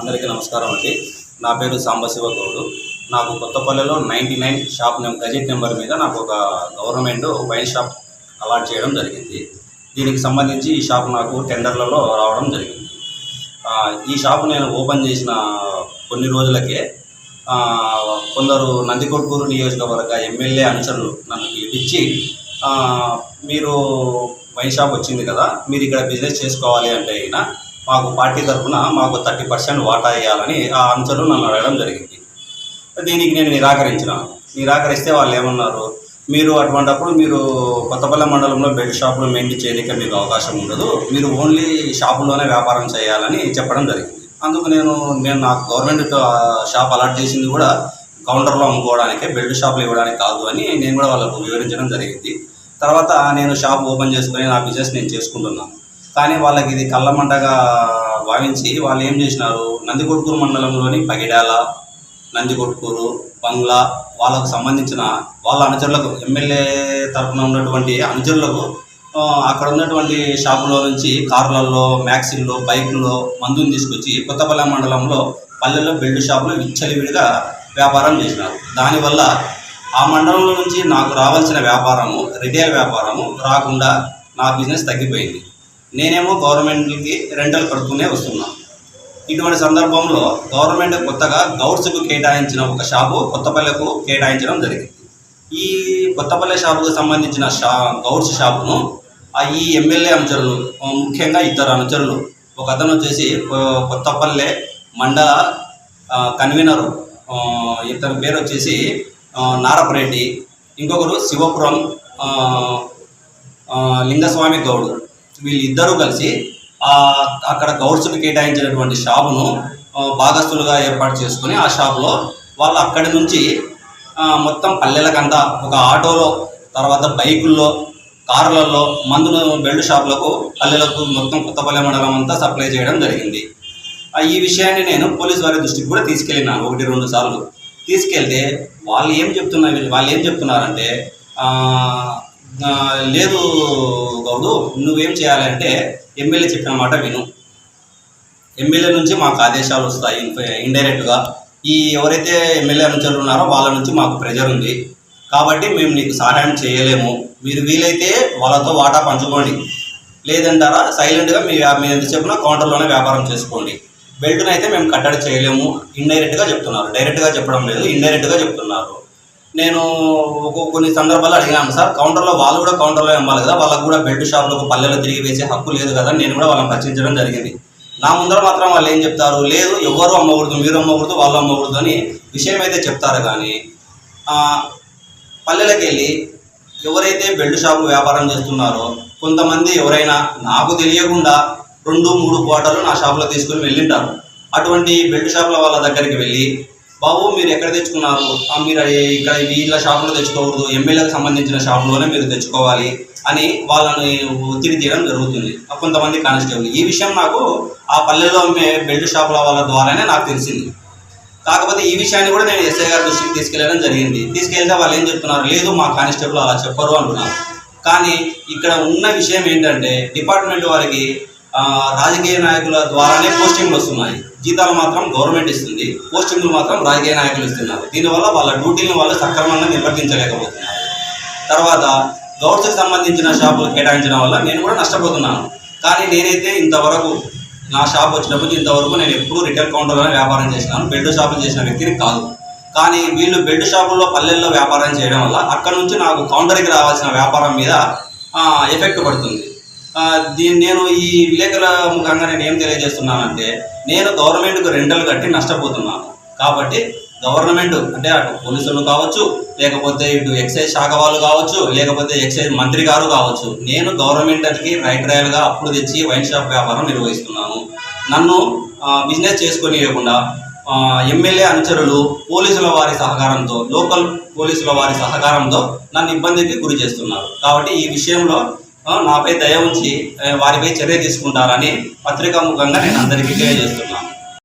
అందరికీ నమస్కారం అండి. నా పేరు సాంబశివ గౌడు నాకు కొత్తపల్లిలో నైంటీ నైన్ షాప్ నెం గజెట్ నెంబర్ మీద నాకు ఒక గవర్నమెంట్ వైన్ షాప్ అలాట్ చేయడం జరిగింది. దీనికి సంబంధించి ఈ షాప్ నాకు టెండర్లలో రావడం జరిగింది. ఈ షాప్ నేను ఓపెన్ చేసిన కొన్ని రోజులకే కొందరు నందికొట్కూరు నియోజకవర్గ ఎమ్మెల్యే అనుచరులు నన్ను పిలిపించి మీరు వైన్ షాప్ వచ్చింది కదా మీరు ఇక్కడ బిజినెస్ చేసుకోవాలి అంటే అయినా మాకు పార్టీ తరఫున మాకు థర్టీ పర్సెంట్ వాటా ఇవ్వాలని ఆ అంశాలు నన్ను అడగడం జరిగింది. దీనికి నేను నిరాకరించినాను నిరాకరిస్తే వాళ్ళు ఏమన్నారు? మీరు అటువంటప్పుడు మీరు కొత్తపల్లి మండలంలో బెడ్ షాపులు మెయింటైన్ చేయడానికి మీకు అవకాశం ఉండదు. మీరు ఓన్లీ షాపులోనే వ్యాపారం చేయాలని చెప్పడం జరిగింది. అందుకు నేను నేను నాకు గవర్నమెంట్ షాప్ అలాట్ చేసింది కూడా కౌంటర్లో అమ్ముకోవడానికే బెల్ట్ షాపులు ఇవ్వడానికి కాదు అని నేను కూడా వాళ్ళకు వివరించడం జరిగింది. తర్వాత నేను షాప్ ఓపెన్ చేసుకుని నా బిజినెస్ నేను చేసుకుంటున్నాను. కానీ వాళ్ళకి ఇది కళ్ళమండగా భావించి వాళ్ళు ఏం చేసినారు? నందికొట్కూరు మండలంలోని పగిడాల నందికొట్కూరు బంగ్లా వాళ్ళకు సంబంధించిన వాళ్ళ అనుచరులకు ఎమ్మెల్యే తరఫున ఉన్నటువంటి అనుచరులకు అక్కడ ఉన్నటువంటి షాపులో నుంచి కార్లలో మ్యాక్సిల్లో బైకుల్లో మందుని తీసుకొచ్చి కొత్తపల్లె మండలంలో పల్లెల్లో బెల్ట్ షాపులో విచ్చలివిడిగా వ్యాపారం చేసినారు. దానివల్ల ఆ మండలంలో నుంచి నాకు రావాల్సిన వ్యాపారము రిటైల్ వ్యాపారము రాకుండా నా బిజినెస్ తగ్గిపోయింది. నేనేమో గవర్నమెంట్కి రెంటల్ కడుతూనే వస్తున్నాను ఇటువంటి సందర్భంలో గవర్నమెంట్ కొత్తగా గౌడ్స్కు కేటాయించిన ఒక షాపు కొత్తపల్లెకు కేటాయించడం జరిగింది. ఈ కొత్తపల్లె షాపుకు సంబంధించిన షా గౌడ్స్ షాపును ఆ ఈ ఎమ్మెల్యే అనుచరులు ముఖ్యంగా ఇద్దరు అనుచరులు ఒక అతను వచ్చేసి కొత్తపల్లె మండల కన్వీనరు ఇతని పేరు వచ్చేసి నారపరెడ్డి ఇంకొకరు శివపురం లింగస్వామి గౌడు. వీళ్ళిద్దరూ కలిసి అక్కడ గౌడ్స్కి కేటాయించినటువంటి షాపును ఆ, భాగస్తులుగా ఏర్పాటు చేసుకుని ఆ షాపులో వాళ్ళు అక్కడి నుంచి మొత్తం పల్లెలకంతా ఒక ఆటోలో తర్వాత బైకుల్లో కార్లలో మందును బెల్ట్ షాపులకు పల్లెలకు మొత్తం కొత్తపల్లె మండలం అంతా సప్లై చేయడం జరిగింది. ఈ విషయాన్ని నేను పోలీస్ వారి దృష్టికి కూడా తీసుకెళ్ళినాను ఒకటి రెండు సార్లు. తీసుకెళ్తే వాళ్ళు ఏం చెప్తున్నారు వాళ్ళు ఏం చెప్తున్నారంటే లేదు గౌడు నువ్వేం చేయాలంటే ఎమ్మెల్యే చెప్పిన మాట విను. ఎమ్మెల్యే నుంచి మాకు ఆదేశాలు వస్తాయి ఇండైరెక్ట్గా. ఈ ఎవరైతే ఎమ్మెల్యే అనుచరులు ఉన్నారో వాళ్ళ నుంచి మాకు ప్రెజర్ ఉంది. కాబట్టి మేము నీకు సహాయం చేయలేము. మీరు వీలైతే వాళ్ళతో వాటా పంచుకోండి. లేదంటారా సైలెంట్గా మీ మీరు ఎంత చెప్పినా కౌంటర్లోనే వ్యాపారం చేసుకోండి. బెల్ట్ని అయితే మేము కట్టడి చేయలేము. ఇండైరెక్ట్గా చెప్తున్నారు. డైరెక్ట్గా చెప్పడం లేదు ఇండైరెక్ట్గా చెప్తున్నారు. నేను కొన్ని సందర్భాల్లో అడిగాను సార్ కౌంటర్లో వాళ్ళు కూడా కౌంటర్లో అమ్మాలి కదా వాళ్ళకు కూడా బెల్ట్ షాపులకు పల్లెలో తిరిగి వేసే హక్కు లేదు కదా నేను కూడా వాళ్ళని ప్రశ్నించడం జరిగింది. నా ముందర మాత్రం వాళ్ళు ఏం చెప్తారు? లేదు ఎవరు అమ్మకూడదు మీరు అమ్మకూడదు వాళ్ళు అమ్మకూడదు అని విషయం అయితే చెప్తారు కానీ పల్లెలకు వెళ్ళి ఎవరైతే బెల్ట్ షాపు వ్యాపారం చేస్తున్నారో కొంతమంది ఎవరైనా నాకు తెలియకుండా రెండు మూడు క్వార్టర్లు నా షాపులో తీసుకుని వెళ్ళింటారు. అటువంటి బెల్ట్ షాపుల వాళ్ళ దగ్గరికి వెళ్ళి బాబు మీరు ఎక్కడ తెచ్చుకున్నారు? మీరు ఇక్కడ వీళ్ళ షాపులో తెచ్చుకోకూడదు ఎమ్మెల్యేకి సంబంధించిన షాపులోనే మీరు తెచ్చుకోవాలి అని వాళ్ళని ఒత్తిడి తీయడం జరుగుతుంది. కొంతమంది కానిస్టేబుల్ ఈ విషయం నాకు ఆ పల్లెలో అమ్మే బెల్ట్ షాపుల వాళ్ళ ద్వారానే నాకు తెలిసింది. కాకపోతే ఈ విషయాన్ని కూడా నేను ఎస్ఐ గారి దృష్టికి తీసుకెళ్ళడం జరిగింది. తీసుకెళ్తే వాళ్ళు ఏం చెప్తున్నారు? లేదు మా కానిస్టేబుల్ అలా చెప్పరు అంటున్నారు. కానీ ఇక్కడ ఉన్న విషయం ఏంటంటే డిపార్ట్మెంట్ వారికి రాజకీయ నాయకుల ద్వారానే పోస్టింగ్లు వస్తున్నాయి. జీతాలు మాత్రం గవర్నమెంట్ ఇస్తుంది. పోస్టింగ్లు మాత్రం రాజకీయ నాయకులు ఇస్తున్నారు. దీనివల్ల వాళ్ళ డ్యూటీని వాళ్ళు సక్రమంగా నిర్వర్తించలేకపోతున్నారు. తర్వాత గౌడ్స్కి సంబంధించిన షాపులు కేటాయించడం వల్ల నేను కూడా నష్టపోతున్నాను. కానీ నేనైతే ఇంతవరకు నా షాప్ వచ్చినప్పుడు ఇంతవరకు నేను ఎప్పుడూ రిటైల్ కౌంటర్లోనే వ్యాపారం చేసినాను. బెడ్ షాపులు చేసిన వ్యక్తిని కాదు. కానీ వీళ్ళు బెడ్ షాపుల్లో పల్లెల్లో వ్యాపారం చేయడం వల్ల అక్కడ నుంచి నాకు కౌంటర్కి రావాల్సిన వ్యాపారం మీద ఎఫెక్ట్ పడుతుంది. దీన్ని నేను ఈ విలేకరుల ముఖంగా నేను ఏం తెలియజేస్తున్నానంటే నేను గవర్నమెంట్కు రెంటలు కట్టి నష్టపోతున్నాను. కాబట్టి గవర్నమెంట్ అంటే అటు పోలీసులు కావచ్చు లేకపోతే ఇటు ఎక్సైజ్ శాఖ వాళ్ళు కావచ్చు లేకపోతే ఎక్సైజ్ మంత్రి గారు కావచ్చు నేను గవర్నమెంట్కి రైట్ రాయల్గా అప్పుడు తెచ్చి వైన్ షాప్ వ్యాపారం నిర్వహిస్తున్నాను. నన్ను బిజినెస్ చేసుకొని ఇవ్వకుండా ఎమ్మెల్యే అనుచరులు పోలీసుల వారి సహకారంతో లోకల్ పోలీసుల వారి సహకారంతో నన్ను ఇబ్బందికి గురి చేస్తున్నారు. కాబట్టి ఈ విషయంలో నాపై దయ ఉంచి వారిపై చర్య తీసుకుంటారని పత్రికాముఖంగా నేను అందరికీ తెలియజేస్తున్నాను.